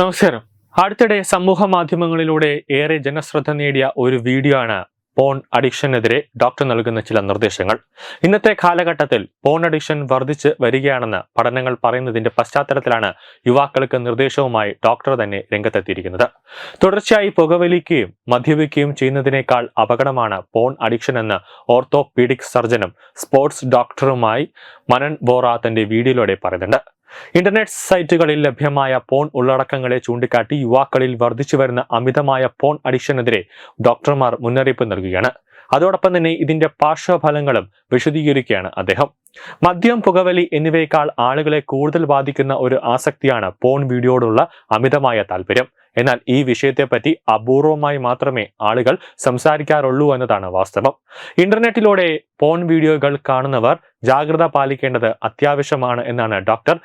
നമസ്കാരം. അടുത്തിടെ സമൂഹ മാധ്യമങ്ങളിലൂടെ ഏറെ ജനശ്രദ്ധ നേടിയ ഒരു വീഡിയോ ആണ് പോൺ അഡിക്ഷനെതിരെ ഡോക്ടർ നൽകുന്ന ചില നിർദ്ദേശങ്ങൾ. ഇന്നത്തെ കാലഘട്ടത്തിൽ പോൺ അഡിക്ഷൻ വർദ്ധിച്ച് വരികയാണെന്ന് പഠനങ്ങൾ പറയുന്നതിന്റെ പശ്ചാത്തലത്തിലാണ് യുവാക്കൾക്ക് നിർദ്ദേശവുമായി ഡോക്ടർ തന്നെ രംഗത്തെത്തിയിരിക്കുന്നത്. തുടർച്ചയായി പുകവലിക്കുകയും മദ്യപിക്കുകയും ചെയ്യുന്നതിനേക്കാൾ അപകടമാണ് പോൺ അഡിക്ഷൻ എന്ന് ഓർത്തോപീഡിക് സർജനും സ്പോർട്സ് ഡോക്ടറുമായി മനൻ ബോറ തന്റെ വീഡിയോയിലൂടെ പറയുന്നുണ്ട്. ഇന്റർനെറ്റ് സൈറ്റുകളിൽ ലഭ്യമായ പോൺ ഉള്ളടക്കങ്ങളെ ചൂണ്ടിക്കാട്ടി യുവാക്കളിൽ വർദ്ധിച്ചു വരുന്ന അമിതമായ പോൺ അഡിക്ഷനെതിരെ ഡോക്ടർമാർ മുന്നറിയിപ്പ് നൽകുകയാണ്. അതോടൊപ്പം തന്നെ ഇതിന്റെ പാർശ്വഫലങ്ങളും വിശദീകരിക്കുകയാണ് അദ്ദേഹം. മദ്യം പുകവലി എന്നിവയേക്കാൾ ആളുകളെ കൂടുതൽ ബാധിക്കുന്ന ഒരു ആസക്തിയാണ് പോൺ വീഡിയോയോടുള്ള അമിതമായ താല്പര്യം എന്നാൽ ഈ വിഷയത്തെപ്പറ്റി അപൂർവമായി മാത്രമേ ആളുകൾ സംസാരിക്കാറുള്ളൂ എന്നതാണ് വാസ്തവം. ഇന്റർനെറ്റിലൂടെ പോൺ വീഡിയോകൾ കാണുന്നവർ ജാഗ്രത പാലിക്കേണ്ടത് അത്യാവശ്യമാണ് എന്നാണ് ഡോക്ടർ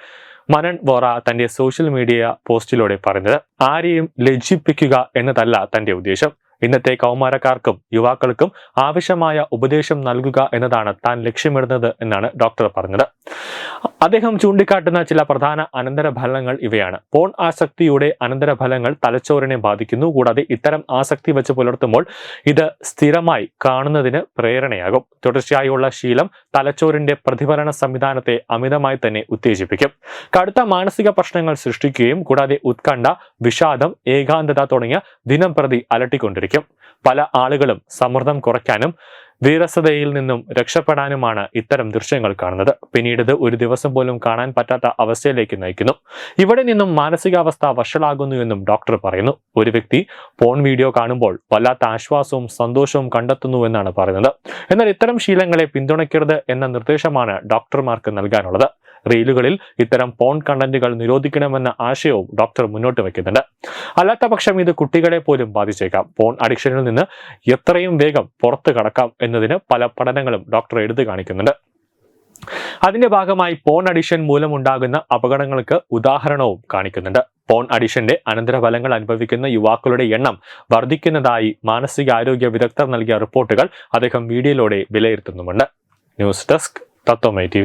മനൻ വോറ തന്റെ സോഷ്യൽ മീഡിയ പോസ്റ്റിലൂടെ പറഞ്ഞത് ആരെയും ലജ്ജിപ്പിക്കുക എന്നതല്ല തന്റെ ഉദ്ദേശം. ഇന്നത്തെ കൗമാരക്കാർക്കും യുവാക്കൾക്കും ആവശ്യമായ ഉപദേശം നൽകുക എന്നതാണ് താൻ ലക്ഷ്യമിടുന്നത് എന്നാണ് ഡോക്ടർ പറഞ്ഞത്. അദ്ദേഹം ചൂണ്ടിക്കാട്ടുന്ന ചില പ്രധാന അനന്തരഫലങ്ങൾ ഇവയാണ്. പോൺ ആസക്തിയുടെ അനന്തരഫലങ്ങൾ തലച്ചോറിനെ ബാധിക്കുന്നു. കൂടാതെ ഇത്തരം ആസക്തി വെച്ച് പുലർത്തുമ്പോൾ ഇത് സ്ഥിരമായി കാണുന്നതിന് പ്രേരണയാകും. തുടർച്ചയായുള്ള ശീലം തലച്ചോറിന്റെ പ്രതിഫലന സംവിധാനത്തെ അമിതമായി തന്നെ ഉത്തേജിപ്പിക്കും. കടുത്ത മാനസിക പ്രശ്നങ്ങൾ സൃഷ്ടിക്കുകയും കൂടാതെ ഉത്കണ്ഠ വിഷാദം ഏകാന്തത തുടങ്ങിയ ദിനം പ്രതി അലട്ടിക്കൊണ്ടിരിക്കും. പല ആളുകളും സമ്മർദ്ദം കുറയ്ക്കാനും വീരസതയിൽ നിന്നും രക്ഷപ്പെടാനുമാണ് ഇത്തരം ദൃശ്യങ്ങൾ കാണുന്നത്. പിന്നീട് ഇത് ഒരു ദിവസം പോലും കാണാൻ പറ്റാത്ത അവസ്ഥയിലേക്ക് നയിക്കുന്നു. ഇവിടെ നിന്നും മാനസികാവസ്ഥ വഷളാകുന്നു എന്നും ഡോക്ടർ പറയുന്നു. ഒരു വ്യക്തി ഫോൺ വീഡിയോ കാണുമ്പോൾ വല്ലാത്ത ആശ്വാസവും സന്തോഷവും കണ്ടെത്തുന്നു എന്നാണ് പറയുന്നത്. എന്നാൽ ഇത്തരം ശീലങ്ങളെ പിന്തുണയ്ക്കരുത് എന്ന നിർദ്ദേശമാണ് ഡോക്ടർമാർക്ക് നൽകാനുള്ളത്. റീലുകളിൽ ഇത്തരം പോൺ കണ്ടന്റുകൾ നിരോധിക്കണമെന്ന ആശയവും ഡോക്ടർ മുന്നോട്ട് വയ്ക്കുന്നുണ്ട് അല്ലാത്ത പക്ഷം ഇത് കുട്ടികളെ പോലും ബാധിച്ചേക്കാം. പോൺ അഡിക്ഷനിൽ നിന്ന് എത്രയും വേഗം പുറത്തു കടക്കാം എന്നതിന് പല പഠനങ്ങളും ഡോക്ടർ എടുത്തു കാണിക്കുന്നുണ്ട്. അതിന്റെ ഭാഗമായി പോൺ അഡിഷൻ മൂലമുണ്ടാകുന്ന അപകടങ്ങൾക്ക് ഉദാഹരണവും കാണിക്കുന്നുണ്ട്. പോൺ അഡിഷന്റെ അനന്തരഫലങ്ങൾ അനുഭവിക്കുന്ന യുവാക്കളുടെ എണ്ണം വർദ്ധിക്കുന്നതായി മാനസികാരോഗ്യ വിദഗ്ധർ നൽകിയ റിപ്പോർട്ടുകൾ അദ്ദേഹം വീഡിയോയിലൂടെ വിലയിരുത്തുന്നുമുണ്ട്. News desk Tatwamayi T